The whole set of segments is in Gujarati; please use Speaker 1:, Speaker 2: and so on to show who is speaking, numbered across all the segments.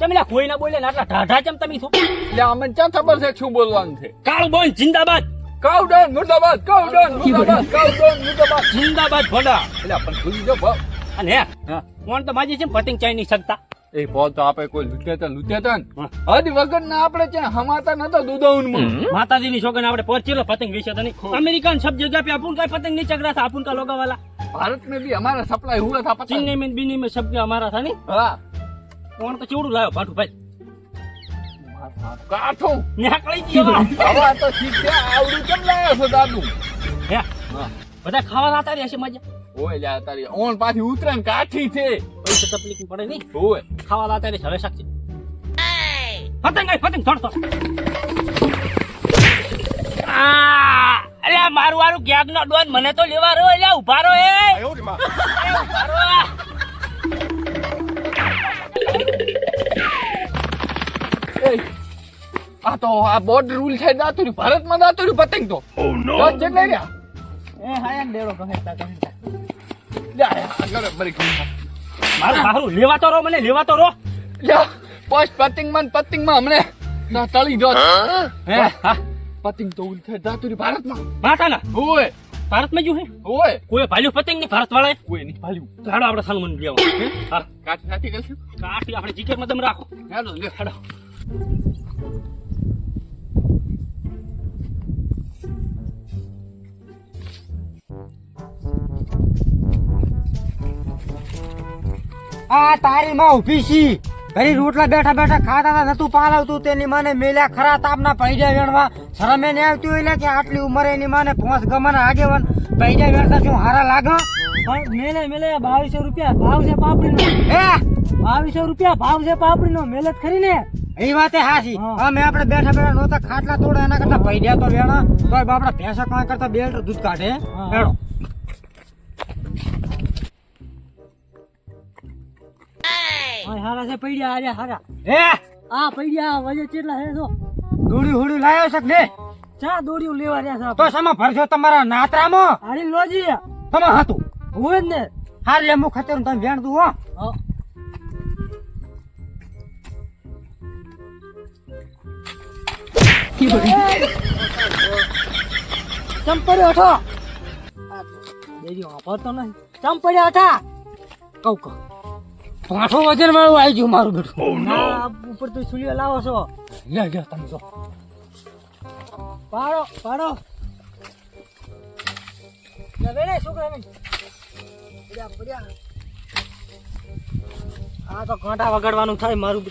Speaker 1: તમે કોઈ ના બોલે આટલા ઢાઢા ચમ તમે
Speaker 2: શું છે બોલવાનું છે?
Speaker 1: કાળું જિંદાબાદ.
Speaker 2: કાઉડન મુર્દાબાદ કાઉડન મુર્દાબાદ
Speaker 1: જિંદાબાદ
Speaker 2: ભલા.
Speaker 1: અને હા. કોણ તો માજી છે પતંગ ચાઈ શકતા
Speaker 2: એ બોલ તો આપે કોઈ લુટેતન
Speaker 1: લુટેતન.
Speaker 2: હદ વગર ના આપણે ત્યાં હમાતા નતો દુદાઉનમાં
Speaker 1: માતાજી ની છોકરા આપણે પહોંચેલો પતંગ વિશે તો અમેરિકન સબ જગ્યા પે આપુન કા પતંગ નહીં ચકરા આપુન કા લોગા વાલા
Speaker 2: भारत में भी हमारा सप्लाई हुआ था पता
Speaker 1: चीन
Speaker 2: है?
Speaker 1: में बीनी में सब के हमारा था नहीं
Speaker 2: हाँ
Speaker 1: કોણ તો ચેવડું લાવ્યો ભાટુ ભાઈ
Speaker 2: કાઠો
Speaker 1: નીકળી ગયો
Speaker 2: હવે તો ઠીક છે આવડું કેમ લાયા છો દાદુ
Speaker 1: હે
Speaker 2: હા.
Speaker 1: બધા ખાવા લાતા રહેશે મજા
Speaker 2: ઓય લ્યા તારી ઓન પાછી ઉતરે ને કાઠી છે
Speaker 1: પૈસા તકલીફ પડે નહીં
Speaker 2: ઓય
Speaker 1: ખાવા લાતા રહેશે હવે શાકશે પતંગ આય પતંગ છોડ તો આ અરે આ મારું વારું ગેગ નો ડોન? મને તો લેવા રહ્યો એટલે ઊભા રહો એ. એ, ઊભા રહો
Speaker 2: આ. તો આ બોર્ડ રૂલ છે દાતુરી ભારતમાં દાતુરી પતંગ તો. દસ જેટલા રહ્યા.
Speaker 1: એ હાયા ડેરો કહે તા કહે તા.
Speaker 2: લ્યા, આગળ બરી ગયું.
Speaker 1: મારું મારું લેવા તો રહો મને લેવા તો રહો.
Speaker 2: જા પોસ્ટ પતંગમાં પતિંગમાં હમણે. તળી દો.
Speaker 1: હે હા.
Speaker 2: પતંગ તો ઉલ છે દાતુરી ભારતમાં.
Speaker 1: માથાના
Speaker 2: ઓય
Speaker 1: ભારતમાં જો હે?
Speaker 2: ઓય
Speaker 1: કોઈ ભાલ્યું પતંગ નહીં ભારત વાળાએ
Speaker 2: કોઈ નહીં ભાલ્યું.
Speaker 1: તો હેડો આપણે સન્માન લેવા. હા?
Speaker 2: કાઠી નાખી ગયું
Speaker 1: કાઠી આપણે જીકેટમાં મદમ રાખો.
Speaker 2: હેલો લે.
Speaker 1: હાડો.
Speaker 3: આ તારી માં ઊભી છી ઘરી રોટલા બેઠા બેઠા ખાતા હતા નતું પાલવતું. તેની માને મેલ્યા ખરા તાપના પૈડા વેણવા. શરમે ને આવતી હોય કે આટલી ઉંમરે એની માને પોંચ ગમાના આગેવાન પૈડા વેણતા શું હારા લાગે?
Speaker 1: મેલે મેલે બાવીસો રૂપિયા. ભાવ છે પાપડી નો
Speaker 3: હે?
Speaker 1: બાવીસો રૂપિયા ભાવ છે પાપડી નો મહેનત કરી ને
Speaker 3: એ વાતે હાસી. અમે આપણે બેઠા બેઠા નોતા ખાટલા તોડે એના કરતા પૈડા તો વેણા. તો બાપડા ભેંસા કાં કરતા બે દૂધ કાઢે.
Speaker 1: હા. હારા છે પૈડિયા આર્યા હારા.
Speaker 3: હે?
Speaker 1: આ પૈડિયા વજે કેટલા હે જો?
Speaker 3: દોડી હોડી લાયો છે ને
Speaker 1: ચા દોડીઓ લેવા રહ્યા
Speaker 3: તો સમા ભરજો તમારા નાતરામાં?
Speaker 1: હારી લોજી
Speaker 3: તમે હતું?
Speaker 1: હોય જ ને.
Speaker 3: હાર લે મુ ખતર તમે વેણ દઉં હો.
Speaker 1: હા. ચંપડ્યો હતો? બેજી વાપરતો નહીં. ચંપડ્યો હતા?
Speaker 3: કઉ કઉ પાઠો વજન વાળું આવી ગયું મારું બેઠું
Speaker 1: ના ઉપર તો સુલિયો લાવો છો.
Speaker 3: લે લે તમે જો.
Speaker 1: પાડો પાડો. લે વેલે છોકરા પડ્યા પડ્યા. આ તો કાંટા વગાડવાનું થાય મારું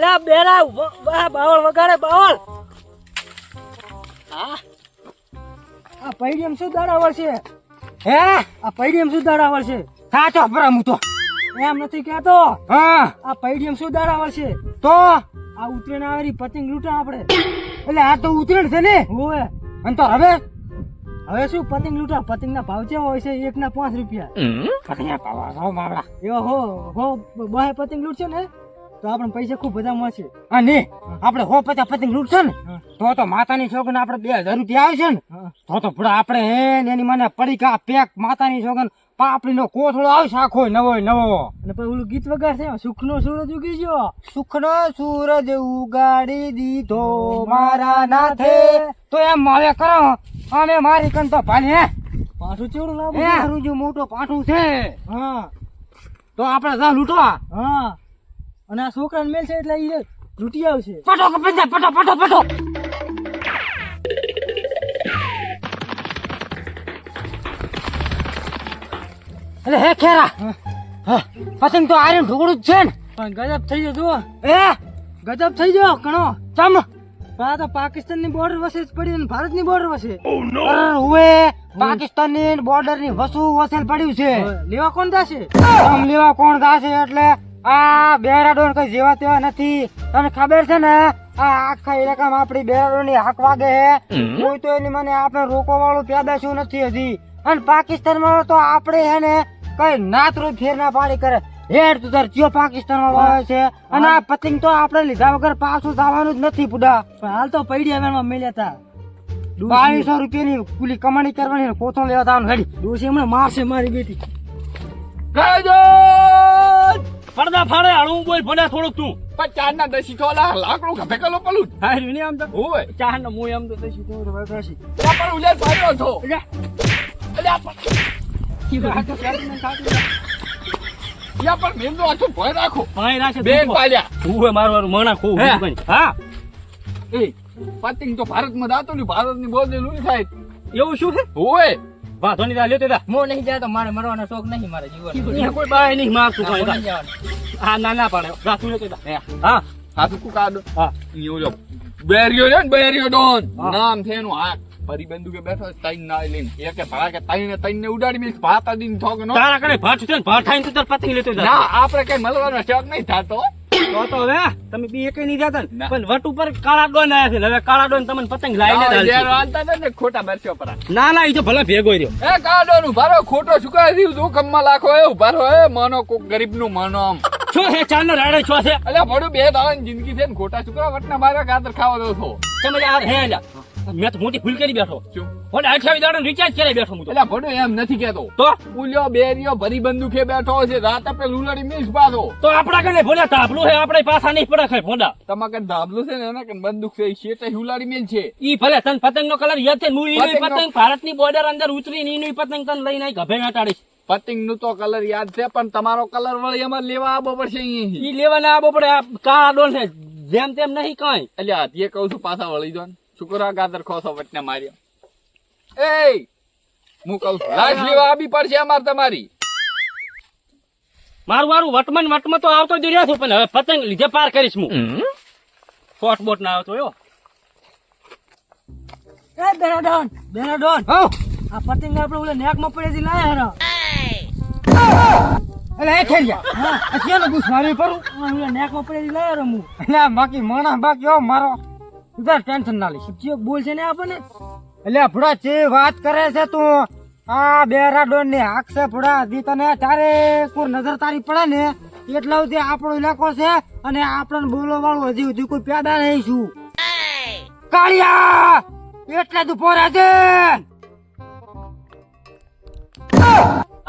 Speaker 1: લે બેરા બા બાવળ વગાડે બાવળ. હા? આ પૈડિયમ શું દાડાવળ છે
Speaker 3: હે?
Speaker 1: આ પૈડીએમ શું દાડા છે
Speaker 3: સાચો ભરા હું તો
Speaker 1: એમ નથી કહેતો?
Speaker 3: હા.
Speaker 1: આ પૈડિયમ શું દાડાવળ છે.
Speaker 3: તો?
Speaker 1: આ ઉતરેણ આવેલી પતંગ લૂંટા આપણે.
Speaker 3: એટલે આ તો ઉતરેણ છે ને?
Speaker 1: હોવે.
Speaker 3: અને તો હવે?
Speaker 1: હવે શું પતંગ લૂંટા પતંગ ના ભાવ કેવા હોય છે? એક ના પાંચ રૂપિયા.
Speaker 3: પકડ્યા ભાવ જાઓ માવડા.
Speaker 1: એવા હો હો બહાર પતંગ લૂંટશે ને તો આપણને પૈસા ખૂબ બધા મળશે.
Speaker 3: અને આપણે હો પચાસ પતંગ લૂટશે ને તો તો માતાની છોગન આપણે બે હજાર રૂપિયા આવશે ને તો તો આપણે હે એની મને પડીકા પેક માતાની છોકન પાપડીનો કોથળો આવશે આખો નવો નવો.
Speaker 1: અને પછી ઓલું ગીત વગાડશે સુખનો સૂરજ ઉગી ગયો.
Speaker 3: સુખનો સૂરજ ઉગાડી દીધો મારા નાથે. તો એમ હવે કરો અમે મારી કન તો હે?
Speaker 1: પાછું ચેવડું લાવું?
Speaker 3: મારું હારું મોટો પાઠું છે.
Speaker 1: હા.
Speaker 3: તો આપણે જા લૂંટવા.
Speaker 1: હા. અને આ છોકરાને મેલ છે એટલે એ લૂંટી આવશે.
Speaker 3: પટો પટો પટો પટો પટો. અરે હે ખેરા? હા, પતંગ તો આર્યન ઢોકળું જ છે ને.
Speaker 1: પણ ગજબ થઈ ગયો જુઓ.
Speaker 3: એ?
Speaker 1: ગજબ થઈ ગયો ઘણો.
Speaker 3: ચમ?
Speaker 1: આ તો પાકિસ્તાનની બોર્ડર વસે જ પડી અને ભારતની બોર્ડર વસે
Speaker 3: હવે પાકિસ્તાનની બોર્ડરની વસુ વસેલ પડ્યું છે.
Speaker 1: લેવા કોણ જશે?
Speaker 3: આમ લેવા કોણ દાશે એટલે આ બેરાડોન કઈ જેવા તેવા નથી. તને ખબર છે ને આ આખા ઇલાકામાં આપણી બેરાડોની હાક વાગે હે કોઈ તો એની મને આપણે રોકવા વાળું પેદાશું નથી હજી. અને પાકિસ્તાનમાં તો આપણે હે ને કઈ નાત રૂપ ફેર ના પાડી કરે. હેડ તું તાર ચિયો પાકિસ્તાનમાં વાવે છે. અને આ પતંગ તો આપણે લીધા વગર પાછું જવાનું જ નથી પુડા
Speaker 1: પણ હાલ તો પૈડી અમે મેલ્યા હતા
Speaker 3: બાવીસો રૂપિયાની કુલી કમાણી કરવાની કોથો લેવા થવાનું હેડી.
Speaker 1: ડોસી હમણાં મારશે મારી બેટી.
Speaker 2: ગાયજોન
Speaker 1: પડદા ફાડે હળવું બોલ ભલે થોડુંક તું.
Speaker 2: પણ ચારના દસી તો લાકડું ખભે કલો પલું?
Speaker 1: હા નહીં આમ તો?
Speaker 2: હોય
Speaker 1: ચાર નો મુય આમ તો દસી તો વગાસી
Speaker 2: પણ ઉલેર પાડ્યો છો. રાખો
Speaker 1: રાખે એવું શું છે.
Speaker 2: ઓય
Speaker 1: વાંધો નહીં તા લેતો તા
Speaker 3: હું નહીં. તો મારે મરવાનો શોખ નહીં મારે જીવન
Speaker 1: કોઈ બાય નહીં મારતું હા ના ના પાડે. લેતો તા
Speaker 2: હે.
Speaker 1: હા.
Speaker 2: તો કુકાડો
Speaker 1: હા.
Speaker 2: યો જો બેરિયો ને બેરિયો ડોન. નામ છે એનું આ પરી બંદૂકે બેઠો તૈન ના લઈને. કે ભડા કે તઈને તઈને ઉડાડી મેં ભાતા દીન ઠોક નો.
Speaker 1: તારા કને ભાઠું છે ને ભાઠાઈને તો તાર પતંગ લેતો જા
Speaker 2: ના આપણે કઈ મળવાનો શોખ નહીં થાતો
Speaker 1: તો તો હવે તમે બી એકે નહીં જાતા ને. પણ વટ ઉપર કાળા ડોન આયા છે હવે કાળા ડોન તમને પતંગ લાઈને
Speaker 2: દાલ
Speaker 1: હાલશે.
Speaker 2: હાલતા ને ખોટા મરશો પર
Speaker 1: ના ના ઈ તો ભલે ભેગો રહ્યો.
Speaker 2: એ કાડો નું ભારો ખોટો સુકા રહ્યું તું કમમાં લાખો એ ઉભારો એ મનો કોક ગરીબનું મનો આમ.
Speaker 1: છો હે ચાંદ રાડે છો છે?
Speaker 2: અલ્યા ભડું બે દાડાની જિંદગી છે ને ખોટા છોકરા વટના મારા ગાતર ખાવા દો છો.
Speaker 1: સમજ આ હે અલ્યા મેં તો મોટી ભૂલ કરી બેઠો.
Speaker 2: શું?
Speaker 1: અઠાવી દાડો રિચાર્જ કરી બેઠો હું તો.
Speaker 2: અલ્યા એમ નથી કેતો
Speaker 1: તો?
Speaker 2: ઉલ્યો બેરિયો ભરી બંદૂકે બેઠો છે. રાતે પે લુલડી મીસ પાછો.
Speaker 1: તો આપડા કને ભોલા તાપલું છે? આપણે પાછા નહીં પડે ખાય ભોંડા.
Speaker 2: તમારે કઈ ધાબલું છે ને એના કઈ બંદૂક છે? એ શેઠે હુલાડી મેલ છે.
Speaker 1: ઈ ભલે તન પતંગ નો કલર યાદ છે? હું ઈ પતંગ ભારતની બોર્ડર અંદર ઉતરી ને પતંગ તન લઈને આઈ ગભે નાટાડીશ
Speaker 2: પતંગનું તો કલર યાદ છે પણ તમારો કલર વળી અમારે લેવા આબો પડશે
Speaker 1: ઈ લેવાના આબો પડે. આ કાળા છે. જેમ તેમ નહીં કઈ.
Speaker 2: એટલે હાથીએ કઉ છું પાછા વળી દો ને ગાદર ખોસો વટને માર્યો. એ હું કહું લાશ લેવા આવી પડશે અમાર તમારી.
Speaker 1: મારું મારું વટમન વટમાં તો આવતો જ રહ્યો છું પણ હવે પતંગ લીધે પાર કરીશ હું. શોર્ટ બોટ ના આવતો એવો
Speaker 3: એ બેરાડોન બેરાડોન. આ પતંગ આપણે ઓલે નેકમાં પડે છે લાયા હેરો. અલે એ ખેલિયા હા. આ કેનો ગુસ મારી પરું ઓલે નેકમાં પડે છે લાયા રો હું. એટલે બાકી માણા બાકી હો મારો. તું ટેન્શન ના લઈશ. જે બોલ ને આપણને? એટલે ભડા જે વાત કરે છે તું, આ બેરાડોન ને હાક છે ભડા દી તને તારે કોઈ નજર તારી પડે ને, એટલા સુધી આપણો ઇલાકો છે અને આપણને બોલો વાળું હજી સુધી કોઈ પેદા નહીં છું. કાળિયા! એટલે તું પોરા છે!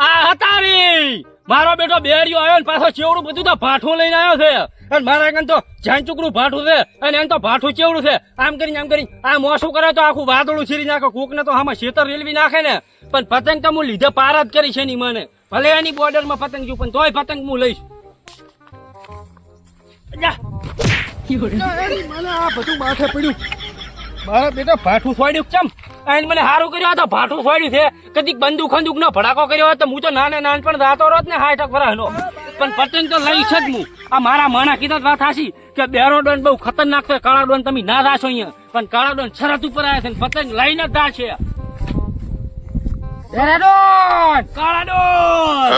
Speaker 1: આ હતારી! મારો બેટો બેરિયો આવ્યો ને પાછો ચેવડું બધું તો ભાઠું લઈને આવ્યો છે. અને મારા આગળ તો જાનચુકડું ભાઠું છે અને એમ તો ભાઠું ચેવડું છે. આમ કરીને આમ કરીને આ મોસું કરે તો આખું વાદળું છીરી નાખે કોક ને તો આમાં શેતર રેલવી નાખે ને. પણ પતંગ તો હું લીધે પાર જ કરી છે ની મને. ભલે એની બોર્ડરમાં પતંગ છું, પણ તોય પતંગ હું લઈશ. મને આ બધું માથે પડ્યું. મારા બેટા ભાઠું સ્વાડ્યું ચમ આઈને મને હારું કર્યું આ તો ભાઠું સ્વાડ્યું છે. કદીક બંદૂક ખંદૂક નો ભડાકો કર્યો હોય તો હું તો નાને નાનપણ જાતો રોત ને હાઠ વરાનો પણ પતંગ તો લઈ છે જ હું. આ મારા માણા કીધા વાત હાસી કે બેરો ડોન બહુ ખતરનાક છે કાળા ડોન તમે ના રાશો અહીંયા. પણ કાળા ડોન શરત ઉપર આવ્યા છે ને પતંગ લઈને જ
Speaker 3: ડેરાડોન
Speaker 1: કાળા ડોન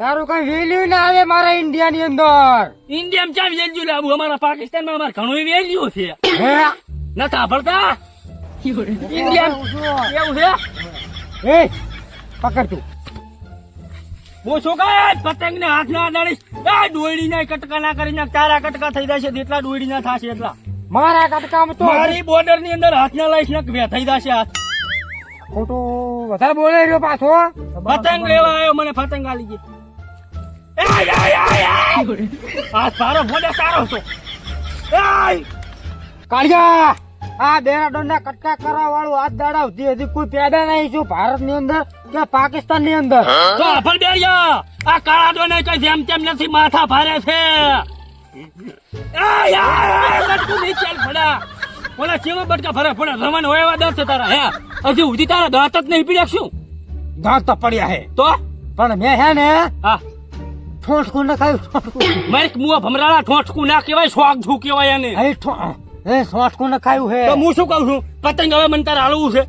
Speaker 3: તારું કઈ વેલ્યુ ના આવે મારા ઇન્ડિયા ની અંદર
Speaker 1: ચા વેલ્યુ લાવું? અમારા પાકિસ્તાનમાં અમારે ઘણું વેલ્યુ છે.
Speaker 3: હે?
Speaker 1: ન સાંભળતા? એવું છે?
Speaker 3: એ પકડ તું.
Speaker 1: હું શું કહે પતંગ ને હાથ ના અડાડીશ આ દોયડી ના કટકા ના કરી નાખ તારા કટકા થઈ જશે જેટલા દોયડી ના થશે એટલા.
Speaker 3: મારા કટકામાં તો
Speaker 1: મારી બોર્ડરની અંદર હાથ ના લઈશ ને થઈ જશે હાથ
Speaker 3: ખોટું વધારે બોલે રહ્યો પાછો.
Speaker 1: પતંગ લેવા આવ્યો મને પતંગ આલી ગઈ. હાથ તારો બોલે તારો હતો. એય!
Speaker 3: કાળિયા આ ડેરાડોન ના કટકા કરવા વાળું હાથ દાડા સુધી હજી કોઈ પેદા નહીં છું ભારતની અંદર કે પાકિસ્તાનની અંદર
Speaker 1: તો અફર બેરિયા. આ કાળા ડોને કઈ જેમ તેમ નથી માથા ભારે છે. ઓલા ચેવા બટકા ભરે? પડે રમણ હોય એવા તારા હે? હજી સુધી તારા દાંત જ નહીં પીડ્યા શું?
Speaker 3: દાંત તો પડ્યા હે.
Speaker 1: તો?
Speaker 3: પણ મેં હે ને
Speaker 1: હા.
Speaker 3: ઠોઠકું ન ખાયું ઠોઠકું
Speaker 1: મુવા ભમરાળા ઠોઠકું ના કહેવાય શોખ છું કહેવાય એને.
Speaker 3: હે ઠો- હે ઠોઠકું ન ખાયું હે?
Speaker 1: તો હું શું કહું છું? પતંગ હવે મને તારે હાલવું છે.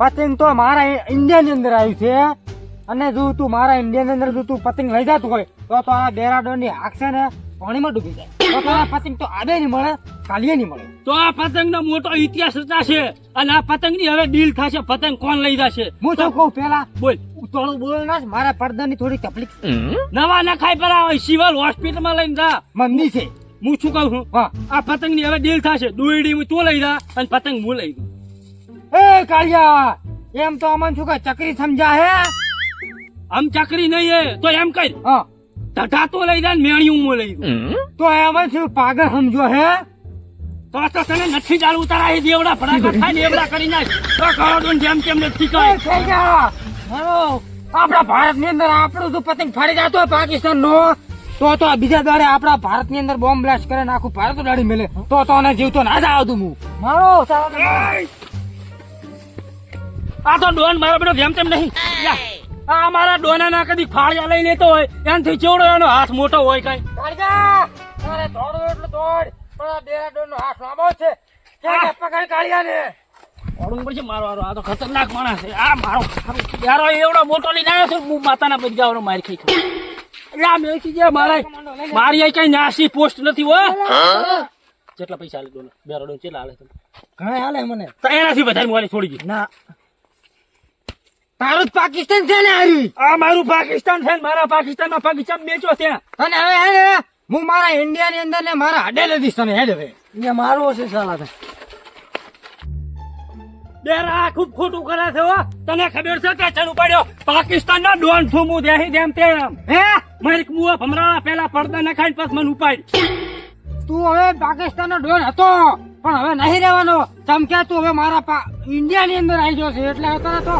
Speaker 3: પતંગ તો મારા ઇન્ડિયા ની અંદર આવ્યું છે અને જો તું મારા ઇન્ડિયા ની અંદર જો તું પતંગ લઈ જતું હોય તો તો આ ડેરાડોનની આંખ છે ને પાણીમાં ડૂબી જાય. તો તો આ પતંગ તો આબે નહીં મળે કાલીએ નહીં મળે.
Speaker 1: તો આ પતંગ નો મોટો ઇતિહાસ રચાશે અને આ પતંગની હવે ડીલ થશે. પતંગ કોણ લઈ જશે?
Speaker 3: હું તો કહું પેલા
Speaker 1: બોલ.
Speaker 3: થોડું બોલ ના મારા પડદાની થોડી તકલીફ.
Speaker 1: નવા નખાય પર આવે સિવિલ હોસ્પિટલમાં લઈને જા.
Speaker 3: મંદી છે.
Speaker 1: હું શું કહું છું?
Speaker 3: હા
Speaker 1: આ પતંગની હવે ડીલ થશે. દોયડી હું તું લઈ જા અને પતંગ હું લઈ દઉં.
Speaker 3: એ કાળિયા એમ તો અમન શું કે ચકરી સમજા હે?
Speaker 1: આમ ચકરી નહીં હે તો એમ કઈ.
Speaker 3: હા.
Speaker 1: ઢઢા તો લઈ દે ને મેણિયું હું લઈ દઉં.
Speaker 3: તો એમાં શું પાગલ સમજો હે?
Speaker 1: તો તો તને નથી ચાલુ ઉતારા એ દેવડા ભડાકા ખાઈ ને એવડા કરી નાખ. તો કાળો ડોન જેમ તેમ નથી કહે
Speaker 3: એ થઈ ગયા. હાલો આપણા ભારતની અંદર આપણું તો પતંગ ફાડી જતો પાકિસ્તાન નો તો તો બીજા દાડે આપણા ભારતની અંદર બોમ્બ બ્લાસ્ટ કરે આખું ભારત ઉડાડી મેલે. તો તો અને જીવતો ના જ આવતું હું. મારો
Speaker 1: આ તો ડોન મારો બેટો જેમ તેમ નહીં. આ મારા ડોના ના કદી ફાળિયા લઈ લેતો હોય એનાથી ચેવડો એનો હાથ મોટો હોય કઈ.
Speaker 3: તારે દોડવું એટલું દોડ પણ આ ડેરાડોન નો હાથ લાંબો છે. ક્યાં કે પકડ કાળિયા ને
Speaker 1: ઓળું પડશે મારો આરો આ તો ખતરનાક માણસ છે. આ મારો. યારો એવડો મોટો લઈને આવ્યો છે હું માતાના બદગાવનો મારી ખાઈ એટલે આ મેલકી મારા મારી અહીં કઈ નાસી પોસ્ટ નથી હો. કેટલા પૈસા આલે ડોન બેરો ડોન કેટલા આલે તમે?
Speaker 3: ઘણા હાલે મને.
Speaker 1: તો એનાથી વધારે મોલી છોડી ગઈ
Speaker 3: ના. તારું જ પાકિસ્તાન છે ને હારી.
Speaker 1: આ મારું પાકિસ્તાન છે ને મારા પાકિસ્તાનમાં પગ મેચો ત્યાં?
Speaker 3: અને હવે હે હું મારા ઇન્ડિયા ની અંદર ને મારા હડે તને હેડ હવે. અહીંયા મારું હશે સાલા
Speaker 1: બેરા ખૂબ ખોટું કરે છે તને ખબર છે કે ચણ ઉપાડ્યો? પાકિસ્તાન ના ડોન છું દેહી જેમ તેમ.
Speaker 3: હે?
Speaker 1: મારી મુવા ભમરાળા પેલા પડદા નખાઈ પછી મને ઉપાડ.
Speaker 3: તું હવે પાકિસ્તાન નો ડોન હતો પણ હવે નહીં રહેવાનો. ચમક્યા તું હવે મારા ઇન્ડિયા ની અંદર આવી ગયો છે એટલે અત્યારે તો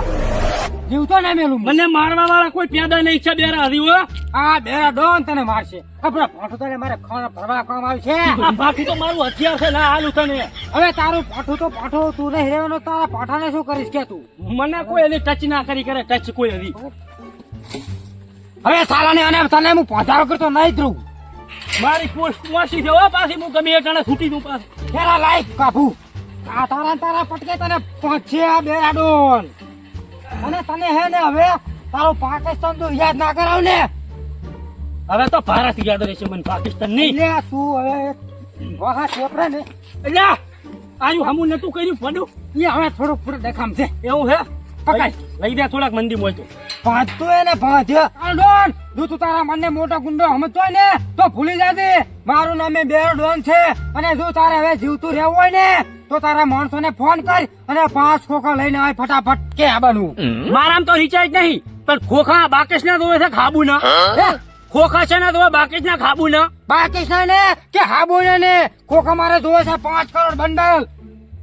Speaker 3: જીવતો ના મેલું. મને
Speaker 1: મારવા વાળા કોઈ પેદા નહીં છે બેરા હરી હો.
Speaker 3: આ બેરા ડોન તને મારશે. આપણા પાઠું તને મારે ખાના ભરવા કામ આવશે
Speaker 1: બાકી તો મારું હથિયાર છે ના હાલું તને.
Speaker 3: હવે તારું પાઠું તો પાઠું તું નહીં રહેવાનો તારા પાઠાને શું કરીશ કે તું?
Speaker 1: મને કોઈ એની ટચ ના કરી કરે ટચ કોઈ હરી
Speaker 3: હવે સાલાને અને તને હું પહોંચાડો કરતો નહીં ધ્રુવ.
Speaker 1: મારી પોસ્ટ મોસી છે પાછી હું ગમે ટાણે છૂટી દઉં પાછી.
Speaker 3: તારા લાયક કાપુ. આ તારા તારા પટકે તને પહોંચે આ બેરા ડોન અને તને હે ને હવે તારું પાકિસ્તાન તો યાદ ના કરાવ ને.
Speaker 1: હવે તો ભારત યાદ રહેશે મને પાકિસ્તાન નહીં.
Speaker 3: લે તું હવે વાહ ચોપડે ને.
Speaker 1: એટલે આયું હમું નતું કર્યું પડ્યું.
Speaker 3: એ હવે થોડુંક થોડું દેખામ છે.
Speaker 1: એવું હે?
Speaker 3: પકાય.
Speaker 1: લઈ દે થોડાક મંદી મોય
Speaker 3: પાંચતો એને પાંચ આ ડોન જો તું તારા મનને મોટો ગુંડો સમજતો હોય ને તો ભૂલી જાજે. મારું નામે બેરો ડોન છે અને જો તારે હવે જીવતું રહેવું હોય ને તો તારા માણસોને ફોન કર અને પાંચ ખોખા લઈને આવે ફટાફટ કે આવવાનું
Speaker 1: મારામ તો રિચાર્જ નહીં પણ ખોખા બાકેશ ના જોવે છે ખાબુ ના ખોખા છે ને જોવે બાકેશ ના ખાબુ ના
Speaker 3: બાકી ને કે હા ને? ખોખા મારે જોવે છે પાંચ કરોડ બંડલ.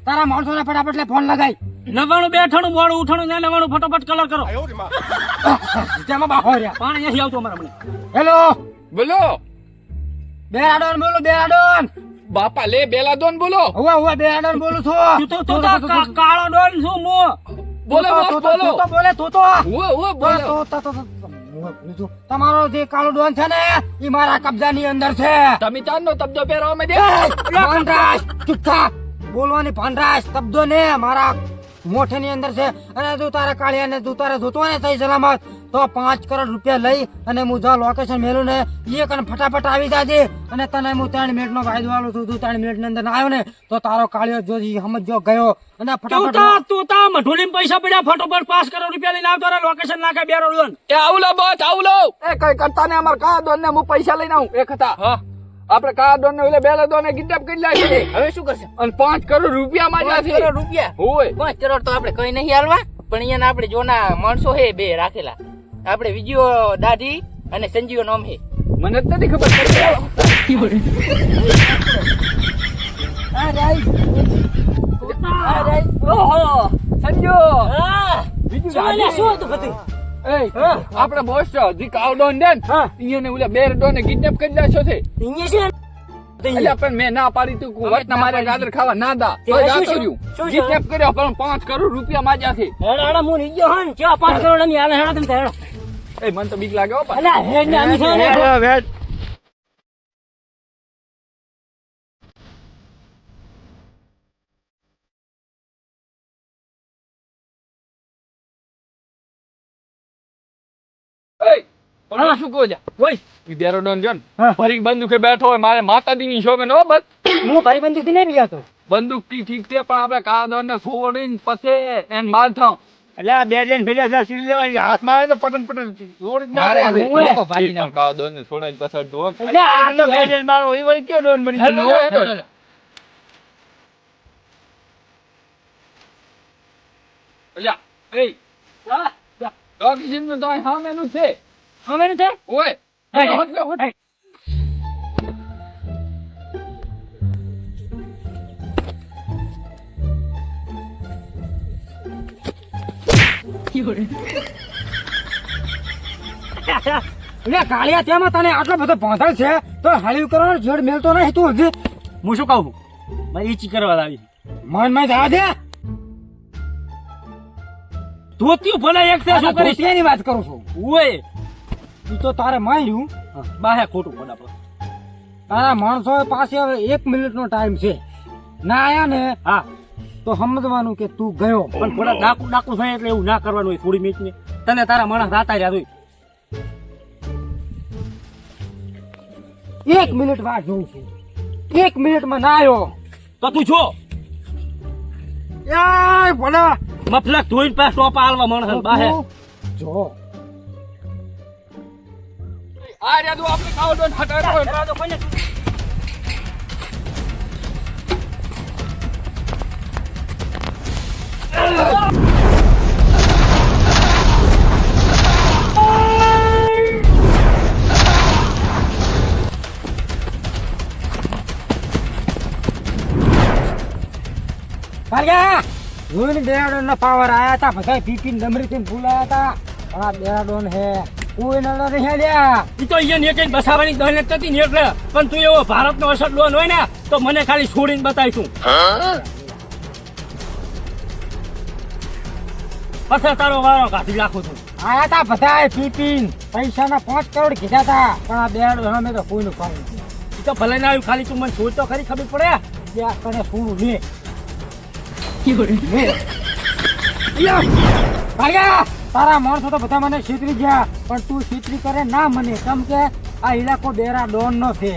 Speaker 3: તારા માણસોને ફટાફટ લે ફોન લગાઈ
Speaker 1: નવાણું બેઠાણું મોડું ઉઠાણું ને નવાણું ફટોફટ કલર કરો.
Speaker 3: તેમાં બાહો રહ્યા.
Speaker 1: પાણી નથી આવતો અમારા મને.
Speaker 3: હેલો?
Speaker 2: બોલો.
Speaker 3: બેરાડોન બોલો બેરાડોન
Speaker 2: બાપા લે બેલા દોન બોલો.
Speaker 3: હવે હવે બેરાડોન બોલું છું.
Speaker 1: તું તો તું તો કા- કાળો ડોન છું મો
Speaker 2: બોલો બોલો.
Speaker 3: તો બોલે તું તો.
Speaker 2: બોલો.
Speaker 3: તો- તો-. તમારો જે કાળો ડોન છે ને એ મારા કબજાની અંદર છે.
Speaker 2: તમે ચાંદનો તબજો પહેરવા માં દે
Speaker 3: ચૂપ થા. બોલવાની ભાનરાજ તબદો ને મારા મોઠે ની અંદર છે અને તું તારા કાળિયા ને તું તારે જોતો ને સહી સલામત. તો પાંચ કરોડ રૂપિયા લઈ અને હું જો લોકેશન મેલું ને એક અને ફટાફટ આવી જાજે. અને તને હું ત્રણ મિનિટ નો વાયદો આલું છું. તું ત્રણ મિનિટની અંદર ના આવ્યો ને તો તારો કાળિયો જો સમજો ગયો અને ફટાફટ
Speaker 1: તું તો મઢોલી પૈસા પડ્યા ફટોફટ પાંચ કરોડ રૂપિયા લઈને આવતો રે લોકેશન નાખે બે રોડ
Speaker 2: એ આવું લો બસ આવું લો. એ કઈ કરતા ને અમાર કા દોન ને હું પૈસા લઈને આવું? એક હતા. હા. આપણે કા દોન એટલે બેલા દોન કિડનેપ કરી લાવી
Speaker 4: હવે શું કરશે?
Speaker 2: અને પાંચ કરોડ રૂપિયા માં
Speaker 4: પાંચ
Speaker 2: છે
Speaker 4: કરોડ રૂપિયા?
Speaker 2: હોય.
Speaker 4: પાંચ કરોડ તો આપણે કઈ નહીં હાલવા પણ અહીંયા આપણે જોના માણસો હે બે રાખેલા. આપણે વિજયો દાઢી અને સંજીવ નામ હે
Speaker 2: મને જ નથી ખબર. પડી શું હતું. એ આપણે બોસ છો હજી કાવ ડોન દે ને અહીંયા ને ઓલા બેર ડોન ને કિડનેપ કરી લાવ્યો છે. એટલે પણ મેં ના પાડી તું વટના મારે ગાદર ખાવા ના દા. તો જાતો? રહ્યું.
Speaker 1: શું?
Speaker 2: કિડનેપ કર્યો પણ પાંચ કરોડ રૂપિયા માજ્યા છે.
Speaker 1: હેડા હેડા હું નીચે હન. ચા પાંચ કરોડની આલે હેડા તમે હેડા
Speaker 2: એ મન તો બીક લાગે હો પા.
Speaker 1: અલા હેડ ને આની છે
Speaker 2: પણ શું કહો જા ઓય વિદ્યારો ડોન જોન ફરી બંદૂકે બેઠો હોય મારે માતાજી ની શોભે નો બસ.
Speaker 3: હું ફરી બંદૂકથી નહીં તો
Speaker 2: બંદૂકથી ઠીક છે પણ આપણે કા દોન ને છોડીને પછી એને માર થાવ
Speaker 3: એટલે આ બે જણ ભેગા થયા સીધી લેવાની હાથમાં આવે તો પટન પટન જોડી જ હું લોકો ભાગી નાખે.
Speaker 2: કા દોન ને છોડાઈને પાછળ ધોક.
Speaker 3: એટલે આ તો બે જણ મારો એ વળી કયો ડોન બની ગયો?
Speaker 2: અલ્યા, એય, ઓક્સિજન તો અહીં સામેનું છે.
Speaker 3: અમે નથી
Speaker 2: ઓય
Speaker 3: હે.
Speaker 2: હોટ લે, હોટ.
Speaker 3: કાળિયા તેમાં તને આટલો બધો ભોંધળ છે? તો હાલ્યું કરવાનો જેડ મેલતો નહીં તું હજી.
Speaker 1: હું શું કહું? મારી ઈચી કરવા લાવી.
Speaker 3: મનમાં જવા દે.
Speaker 1: ધોતિયું ભલે એક છે શું
Speaker 3: વાત કરું છું.
Speaker 1: ઓય
Speaker 3: ઈ તો તારે માન્યું.
Speaker 1: બાહે ખોટું પર
Speaker 3: તારા માણસો પાસે હવે એક મિનિટ નો ટાઈમ છે. ના આયા ને
Speaker 1: હા.
Speaker 3: તો સમજવાનું કે તું ગયો.
Speaker 1: પણ થોડા ડાકુ ડાકુ થાય એટલે એવું ના કરવાનું હોય થોડી મીટ ને તને તારા માણસ રાતા રહ્યા હોય
Speaker 3: એક મિનિટ વાત જોઉં છું. એક મિનિટમાં ના આવ્યો
Speaker 1: તો તું જો.
Speaker 3: યાર ભલા.
Speaker 1: મફલક ધોઈને પાસ ટોપા હાલવા માણસ બાહે.
Speaker 3: જો.
Speaker 2: આ રહ્યા તું આપણે કાવડો હટાડો
Speaker 3: કાળિયા જોઈને ડેરાડોન ના પાવર આયા હતા બધા પીપીન ડમરી થી ભૂલાયા હતા. આ ડેરાડોન હે. કોઈ નડો નહીં હેલ્યા.
Speaker 1: ઈ તો અહીંયા ને કઈ બસાવાની દહેનત નથી ને એટલે. પણ તું એવો ભારતનો અસર ડોન હોય ને તો મને ખાલી છોડીને બતાવીશું પછી તારો વારો કાઢી નાખું છું.
Speaker 3: આયા હતા બધા પીપીન. પૈસા ના પાંચ કરોડ કીધા તા. પણ આ અમે તો કોઈનું કામ
Speaker 1: ઈ તો ભલે ના આવ્યું ખાલી તું મને છોડ તો ખરી ખબર પડે.
Speaker 3: ત્યાં તને શું લે. કાળિયા તારા માણસો તો બધા મને છેતરી ગયા, પણ તું છેતરી કરે ના મને. કેમ કે આ ઇલાકો ડેરા ડોન નો છે.